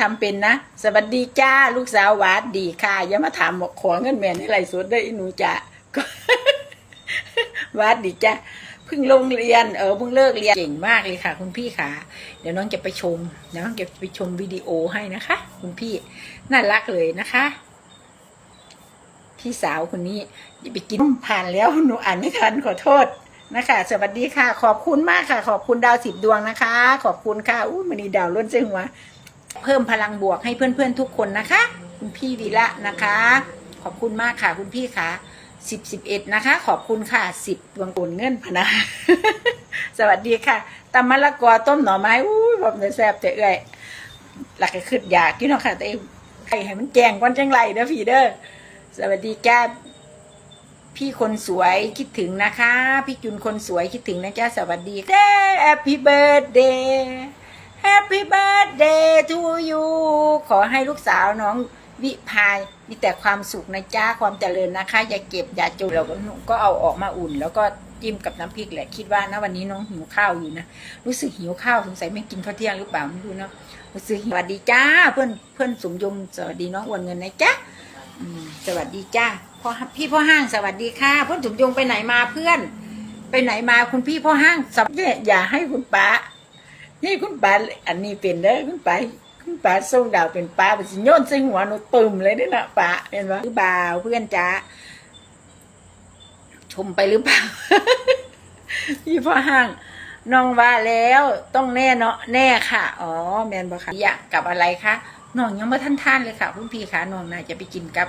ทำเป็นนะ สวัสดีจ้า ลูกสาวหวานดีค่ะ อย่ามาถามบอกขอเงินแม่ในไรสดได้หนูจ้ะก็หวานดีจ้าเพิ่งลงเรียนเออเพิ่งเลิกเรียนเก่งมากเลยค่ะ คุณพี่ค่ะ เดี๋ยวน้องจะไปชมเดี๋ยวน้องจะไปชมวิดีโอให้นะคะ คุณพี่น่ารักเลยนะคะ พี่สาวคนนี้ไปกินผ่านแล้วหนูอ่านไม่ทันขอโทษนะคะ สวัสดีค่ะ ขอบคุณมากค่ะ ขอบคุณดาวสิบดวงนะคะ ขอบคุณค่ะอู้มันนี่ดาวล้นเส้นหัว เพิ่มพลังบวกให้เพื่อนๆทุกคนนะคะ คุณพี่วีระนะคะ ขอบคุณมากค่ะคุณพี่ค่ะสิบสิบเอ็ดนะคะ ขอบคุณค่ะสิบดวงโอนเงินพนะ สวัสดีค่ะตำมะละกอต้มหน่อไม้อู้ผมจะแซ่บแต่เอ้อยหลักก็ขึ้นอยากกินเนาะค่ะแต่เอ้ยไข่ให้มันแจงก่อนจังไรเด้อพี่เด้อสวัสดีจ้าพี่คนสวยคิดถึงนะคะ พี่จุนคนสวยคิดถึงนะจ้าสวัสดีค่ะ Happy birthday Happy birthday to you ขอให้ลูกสาวน้องวิพายมีแต่ความสุขนะจ้าความเจริญนะคะ อย่าเก็บอย่าจนเราก็ก็เอาออกมาอุ่น แล้วก็จิ้มกับน้ำพริกแหละคิดว่านะวันนี้น้องหิวข้าวอยู่นะ รู้สึกหิวข้าวสงสัยไม่กินข้าวเที่ยงหรือเปล่าไม่รู้เนาะรู้สึกสวัสดีจ้า เพื่อนเพื่อนสมยงสวัสดีน้องอ้วนเงินนะจ๊ะสวัสดีจ้าพ่อพี่พ่อห้างสวัสดีค่ะ เพื่อนสมยงไปไหนมาเพื่อน ไปไหนมาคุณพี่พ่อห้างสับเนี่ยอย่าให้คุณป้า นี่คุณป้าอันนี้เป็นเด้คุณป้าคุณป้าส่งดาวเป็นป้าเป็นสิโยนใส่หัวหนูตึมเลยเด้อนะป้าเห็นปะหรือเปล่าเพื่อนจ้าชมไปหรือเปล่าพี่พ่อห้างน้องว่าแล้วต้องแน่เนาะแน่ค่ะ อ๋อแมนบอกค่ะอยากกับอะไรคะน้องยังไม่ท่านท่านเลยค่ะคุณพี่คะน้องน่าจะไปกินกับ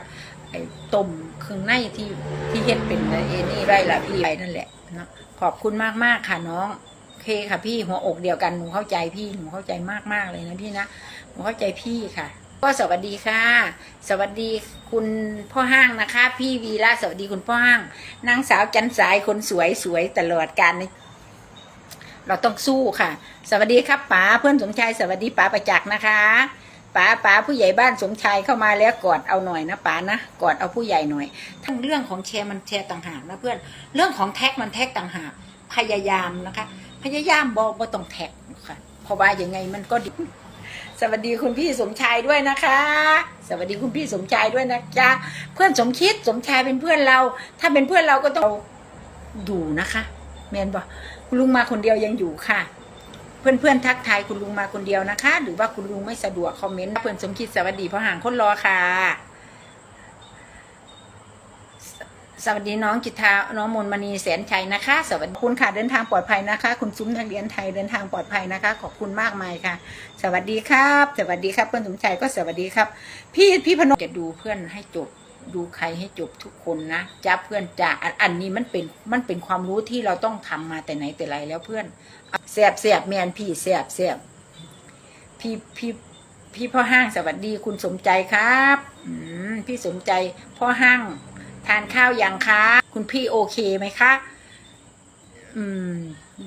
ไอ้ต้มเครื่องในที่ที่เฮ็ดเป็นเอนี่ไรล่ะพี่ไปนั่นแหละเนาะขอบคุณมากมากๆค่ะน้อง คค่ะพี่หัวอกเดียวกันหนูเข้าใจพี่หนูเข้าใจมากมากๆเลยนะพี่นะหนูเข้าใจพี่ค่ะ ก็สวัสดีค่ะ สวัสดีคุณพ่อห้างนะคะ พี่วีระสวัสดีคุณพ่อห้างนางสาวจันสายคนสวยสวยตลอดการในเราต้องสู้ค่ะ สวัสดีครับป๋าเพื่อนสมชายสวัสดีป๋าประจักษ์นะคะป๋าป๋าผู้ใหญ่บ้านสมชายเข้ามาแล้วกอดเอาหน่อยนะป๋านะกอดเอาผู้ใหญ่หน่อย ทั้งเรื่องของแชร์มันแชร์ต่างหากนะเพื่อนเรื่องของแท็กมันแท็กต่างหากพยายามนะคะ พยายามบอกว่าต้องแท็กค่ะ เพราะว่ายังไงมันก็ดีสวัสดีคุณพี่สมชายด้วยนะคะ สวัสดีคุณพี่สมชายด้วยนะจ๊ะเพื่อนสมคิดสมชายเป็นเพื่อนเรา ถ้าเป็นเพื่อนเราก็ต้องอยู่นะคะแมนบอกคุณลุงมาคนเดียวยังอยู่ค่ะ เพื่อนเพื่อนๆทักทายคุณลุงมาคนเดียวนะคะ หรือว่าคุณลุงไม่สะดวกคอมเมนต์เพื่อนสมคิดสวัสดีเพราะห่างคนรอค่ะ สวัสดีน้องจิตาน้องมนมณีแสนชัยนะคะ สวัสดีคุณค่ะเดินทางปลอดภัยนะคะ คุณซุ้มทางเรียนไทยเดินทางปลอดภัยนะคะ ขอบคุณมากมายค่ะ สวัสดีครับ สวัสดีครับเพื่อนสมชัยก็สวัสดีครับ พี่พี่พนมจะดูเพื่อนให้จบดูใครให้จบทุกคนนะจ้าเพื่อนจ้าอันนี้มันเป็นมันเป็นความรู้ที่เราต้องทำมาแต่ไหนแต่ไรแล้วเพื่อนแสบแสบแมนพี่แสบแสบพี่พี่พี่พ่อห้างสวัสดีคุณสมใจครับ อืมพี่สมใจพ่อห้าง ทานข้าวยังคะ คุณพี่โอเคไหมคะ อืม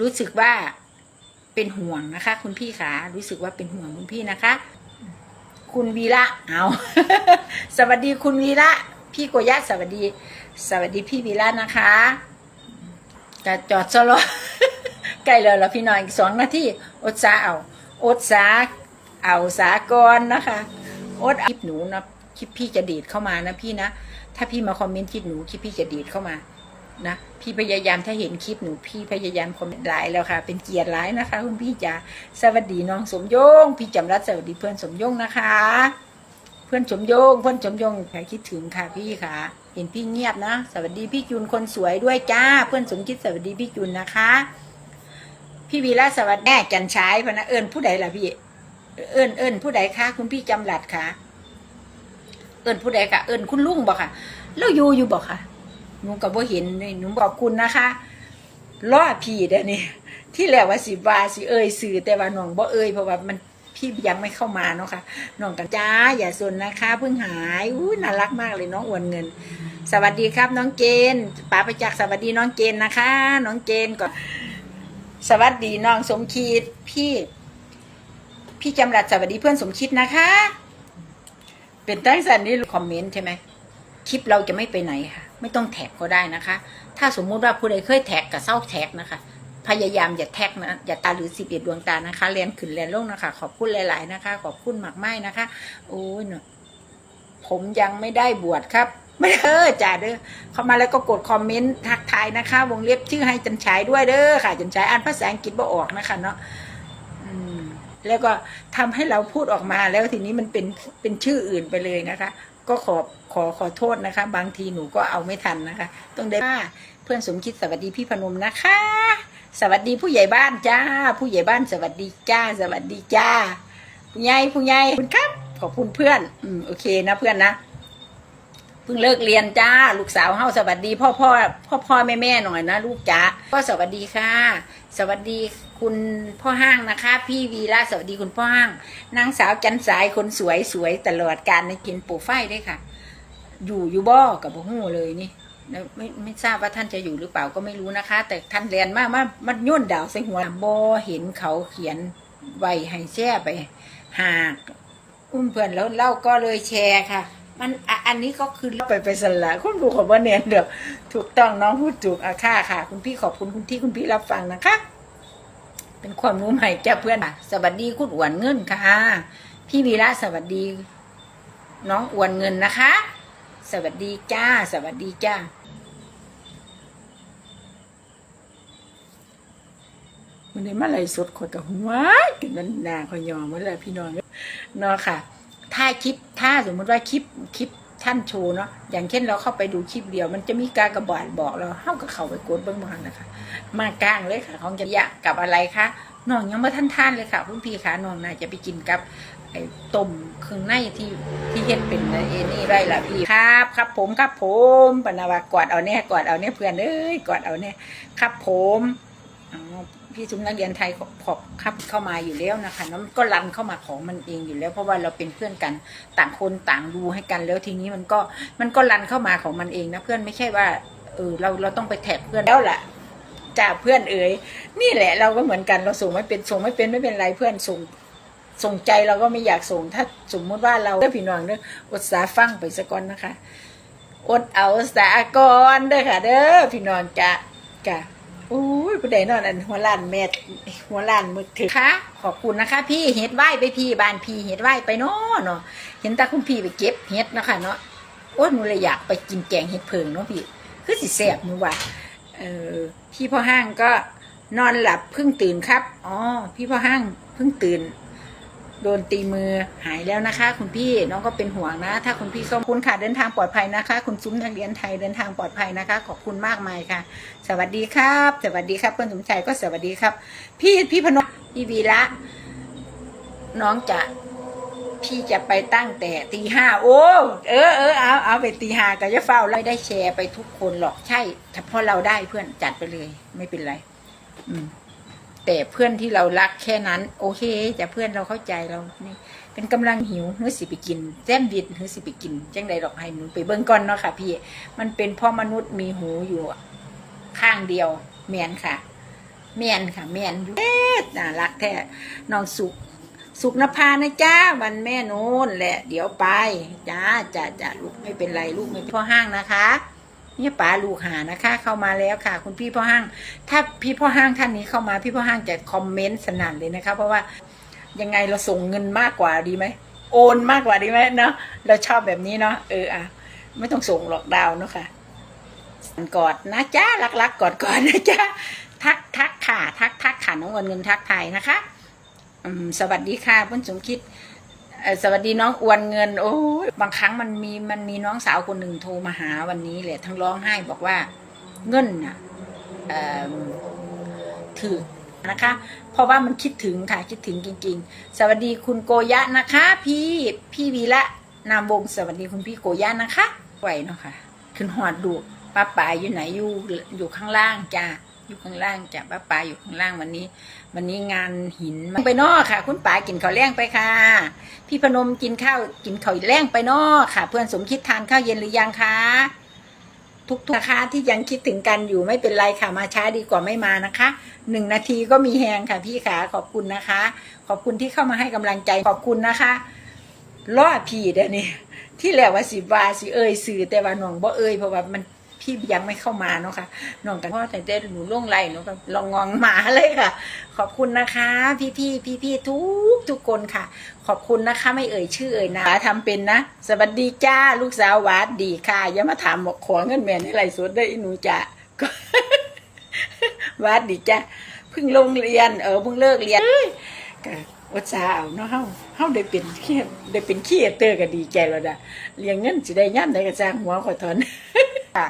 รู้สึกว่าเป็นห่วงนะคะ คุณพี่ขารู้สึกว่าเป็นห่วงคุณพี่นะคะ คุณวีระเอาสวัสดีคุณวีระพี่โกยะสวัสดี สวัสดีพี่วีระนะคะจะจอดซะแล้วใกล้แล้วละพี่น้อยอีกสองนาทีอดสาเอาอดสาเอาสากรนะคะอดคลิปหนูนะคลิปพี่จะดีดเข้ามานะพี่นะ ถ้าพี่มาคอมเมนต์คลิปหนูคลิปพี่จะดีดเข้ามานะพี่พยายามถ้าเห็นคลิปหนูพี่พยายามคอมเมนต์ไลน์แล้วค่ะ เป็นเกียรติไลน์นะคะ คุณพี่จ๋าสวัสดีน้องสมยง พี่จำรัดสวัสดีเพื่อนสมยงนะคะ เพื่อนสมยง เพื่อนสมยงใครคิดถึงค่ะพี่ค่ะ เห็นพี่เงียบนะสวัสดีพี่จุนคนสวยด้วยจ้า เพื่อนสมคิดสวัสดีพี่จุนนะคะ พี่วีระสวัสดีแม่จันชายพนะเอิญผู้ใดล่ะพี่ เอิญเอิญผู้ใดคะคุณพี่จำรัดค่ะ เอิญผู้ใดคะเอิญคุณลุงบอกค่ะ แล้วอยู่อยู่บอกค่ะหนูก็บ่เห็นนี่หนูบอกคุณนะคะรอพี่เด้อนี่ที่แรกว่าสิว่าสิเอ่ยสื่อแต่ว่าน้องบ่เอ่ยเพราะว่ามันพี่ยังไม่เข้ามาเนาะค่ะน้องกันจ้าอย่าสนนะคะเพิ่งหายอู้น่ารักมากเลยน้องอ้วนเงิน สวัสดีครับ น้องเจนป๋าประจักษ์สวัสดีน้องเจนนะคะ น้องเจนก่อนสวัสดีน้องสมคิดพี่ พี่จำรัดสวัสดีเพื่อนสมคิดนะคะ เป็นตั้งสันนี่คอมเมนต์ใช่ไหมคลิปเราจะไม่ไปไหนค่ะ ไม่ต้องแท็กก็ได้นะคะ ถ้าสมมุติว่าผู้ใดเคยแท็กกับเศร้าแท็กนะคะ พยายามอย่าแท็กนะอย่าตาหรือสิบเอ็ดดวงตานะคะเรียนขึ้นเรียนลงนะคะ ขอบคุณหลาย ๆนะคะ ขอบคุณมากไม้นะคะโอ้ยเนาะผมยังไม่ได้บวชครับ ไม่เด้อจ่าเด้อเข้ามาแล้วก็กดคอมเมนต์ทักทายนะคะ วงเล็บชื่อให้จันฉายด้วยเด้อค่ะจันฉายอ่านภาษาอังกฤษบ่ออกนะคะเนาะ แล้วก็ทำให้เราพูดออกมาแล้วทีนี้มันเป็นเป็นชื่ออื่นไปเลยนะคะ ก็ขอขอขอโทษนะคะ บางทีหนูก็เอาไม่ทันนะคะต้องได้ว่าเพื่อนสมคิดสวัสดีพี่พนมนะคะ สวัสดีผู้ใหญ่บ้านจ้า ผู้ใหญ่บ้านสวัสดีจ้า สวัสดีจ้าผู้ใหญ่ผู้ใหญ่คุณครับขอบคุณเพื่อน อืมโอเคนะเพื่อนนะ เพิ่งเลิกเรียนจ้า ลูกสาวเฮาสวัสดีพ่อพ่อพ่อพ่อแม่แม่หน่อยนะลูกจ้าก็สวัสดีค่ะ สวัสดีคุณพ่อห้างนะคะ พี่วีระสวัสดีคุณพ่อห้างนางสาวจันสายคนสวยสวยตลอดการในกินปูไฟได้ค่ะ อยู่อยู่บ่กับบ่ฮู้เลยนี่ไม่ไม่ทราบว่าท่านจะอยู่หรือเปล่าก็ไม่รู้นะคะ แต่ท่านเรียนมากมามันย่นดาวใส่หัวบ่เห็นเขาเขียนไว้ให้แช่ไป หากอุ้มเพื่อนแล้วเล่าก็เลยแชร์ค่ะ มันอะอันนี้ก็คือไปไปสละคุณดูขอบว่าเนียนเดี๋ยวถูกต้องน้องพูดถูกอาค่าค่ะ คุณพี่ขอบคุณคุณที่คุณพี่รับฟังนะคะ เป็นความรู้ใหม่จ้าเพื่อนค่ะสวัสดีคุณอ้วนเงินค่ะ พี่วีระสวัสดี น้องอ้วนเงินนะคะ สวัสดีจ้า สวัสดีจ้ามันได้มาไหลฟ์สดขอยกับหัวกันนันนาขอยยอมเมื่อไรพี่น้องเนาะค่ะ ถ้าคลิปถ้าสมมติว่าคลิปคลิปท่านโชว์เนาะอย่างเช่นเราเข้าไปดูคลิปเดียว มันจะมีการกระบาดบอกเราเข้ากับเขาไปกดเบื้องบนนะคะ มากลางเลยค่ะของจะยะกับอะไรคะน้องยังไม่ท่านท่านเลยค่ะคุณพี่คะน้องน่าจะไปกินกับไอ้ต้มเครื่องในที่ที่เฮ็ดเป็นไอ้นี่ไรล่ะพี่ครับ ครับผมครับผมปนาวากอดเอาเนี่ยกอดเอาเนี่ยเพื่อนเอ้ยกอดเอาเนี่ยครับผมอ๋อ พี่ซุ้มนักเรียนไทยขอบครับเข้ามาอยู่แล้วนะคะแล้วมันก็รันเข้ามาของมันเองอยู่แล้ว เพราะว่าเราเป็นเพื่อนกันต่างคนต่างดูให้กันแล้วทีนี้มันก็มันก็รันเข้ามาของมันเองนะเพื่อนไม่ใช่ว่าเออเราเราต้องไปแท็กเพื่อนแล้วล่ะจ้าเพื่อนเอ๋ยนี่แหละเราก็เหมือนกันเราส่งไม่เป็นส่งไม่เป็นไม่เป็นไรเพื่อนส่งส่งใจเราก็ไม่อยากส่งถ้าสมมุติว่าเราเด้อพี่น้องเด้ออดสาฟังไปสะก่อนนะคะอดเอาสาก่อนเด้อค่ะ เด้อพี่น้องจ้ะจ้ะโอ้ ยผู้ใดนอนอันหัวล้านแม่หัวล้านมือถือค่ะ ขอบคุณนะคะ พี่เฮ็ดไหวไปพี่บานพี่เฮ็ดไหวไปเนาะเนาะเห็นตาคุณพี่ไปเก็บเฮ็ดนะคะเนาะโอ้หนูเลยอยากไปกินแกงเฮ็ดเพิงเนาะพี่คือสิแสบมือว่าเออพี่พ่อห้างก็นอนหลับเพิ่งตื่นครับอ๋อพี่พ่อห้างเพิ่งตื่น โดนตีมือหายแล้วนะคะ คุณพี่น้องก็เป็นห่วงนะ ถ้าคุณพี่ก็คุณค่ะเดินทางปลอดภัยนะคะ คุณซุ้มทางเรียนไทยเดินทางปลอดภัยนะคะ ขอบคุณมากมายค่ะ สวัสดีครับ สวัสดีครับเพื่อนสมชัยก็สวัสดีครับ พี่พี่พนมพี่วีระน้องจะพี่จะไปตั้งแต่ตีห้าโอ้เออเออเอาเอาไปตีห้าก็จะเฝ้าไล่ได้แชร์ไปทุกคนหรอกใช่เฉพาะเราได้เพื่อนจัดไปเลย ไม่เป็นไร อืม แต่เพื่อนที่เรารักแค่นั้น โอเคแต่เพื่อนเราเข้าใจเรานี่เป็นกำลังหิวเฮือสิไปกินแจ้มบิดเฮือสิไปกินจังใดดอกให้หนูไปเบิ่งก่อนเนาะค่ะ พี่ มันเป็นพ่อมนุษย์มีหูอยู่ข้างเดียวแมนค่ะแมนค่ะแมนอยู่เอ๊ะน่ารักแท้น้องสุกสุกนภานะจ้าวันแม่โน้นแหละ เดี๋ยวไปจ้าจ้าจ้าลูกไม่เป็นไรลูกไม่เป็นพ่อห้างนะคะ นี่ป๋าลูกหานะคะ เข้ามาแล้วค่ะ คุณพี่พ่อห้าง ถ้าพี่พ่อห้างท่านนี้เข้ามาพี่พ่อห้างจะคอมเมนต์สนั่นเลยนะคะ เพราะว่ายังไงเราส่งเงินมากกว่าดีไหมโอนมากกว่าดีไหมเนาะเราชอบแบบนี้เนาะเอออะไม่ต้องส่งหลอกดาวเนาะค่ะกอดนะจ้ารักๆกอดก่อนนะจ้าทักทักค่ะ ทักทักค่ะน้องวันเงินทักไทยนะคะอืมสวัสดีค่ะเพื่อนสมคิด สวัสดีน้องอวนเงิน โอ้ยบางครั้งมันมีมันมีน้องสาวคนหนึ่งโทรมาหาวันนี้แหละทั้งร้องไห้บอกว่าเงินน่ะเอ่อถือนะคะ เพราะว่ามันคิดถึงค่ะคิดถึงจริง ๆ สวัสดีคุณโกยะนะคะ พี่พี่วีระนามวงศสวัสดีคุณพี่โกยะนะคะไหวเนาะค่ะขึ้นหอดดูป้าป่าอยู่ไหนอยู่อยู่ข้างล่างจ้า อยู่ข้างล่างจ้ะป้าปาอยู่ข้างล่างวันนี้ วันนี้งานหินไปนอค่ะ คุณป๋ากินข้าวแรงไปค่ะ พี่พนมกินข้าวกินข้าวแรงไปนอค่ะ เพื่อนสมคิดทานข้าวเย็นหรือยังคะทุกๆนะคะที่ยังคิดถึงกันอยู่ไม่เป็นไรค่ะมาช้าดีกว่าไม่มานะคะหนึ่งนาทีก็มีแหงค่ะพี่ขาขอบคุณนะคะ ขอบคุณที่เข้ามาให้กำลังใจขอบคุณนะคะรอดพี่เดี๋ยวนี้ที่แล้วว่าสิบว่าสิเอ่ยสื่อแต่ว่าน้องบ่เอ่ยเพราะว่ามัน พี่ยังไม่เข้ามาเนาะค่ะน้องกันพ่อแต่เต้หนูล่วงไรหนูก็ลองงองหมาเลยค่ะ ขอบคุณนะคะ พี่พี่พี่พี่ๆทุกทุกคนค่ะ ขอบคุณนะคะ ไม่เอ่ยชื่อเอ่ยนะทำเป็นนะ สวัสดีจ้าลูกสาววาดดีค่ะอย่ามาถามบอกขอเงินแม่ในไรสุดได้หนูจะวาดดีจ้าเพิ่งลงเรียนเออเพิ่งเลิกเรียนก็วัดสาเอาเนาะเฮาเฮาได้เป็นเคียได้เป็นขี้เตอร์ก็ดีใจแล้วนะเลี้ยงเงินสิได้ย่ำได้ก็จ้างหัวขอทนค่ะ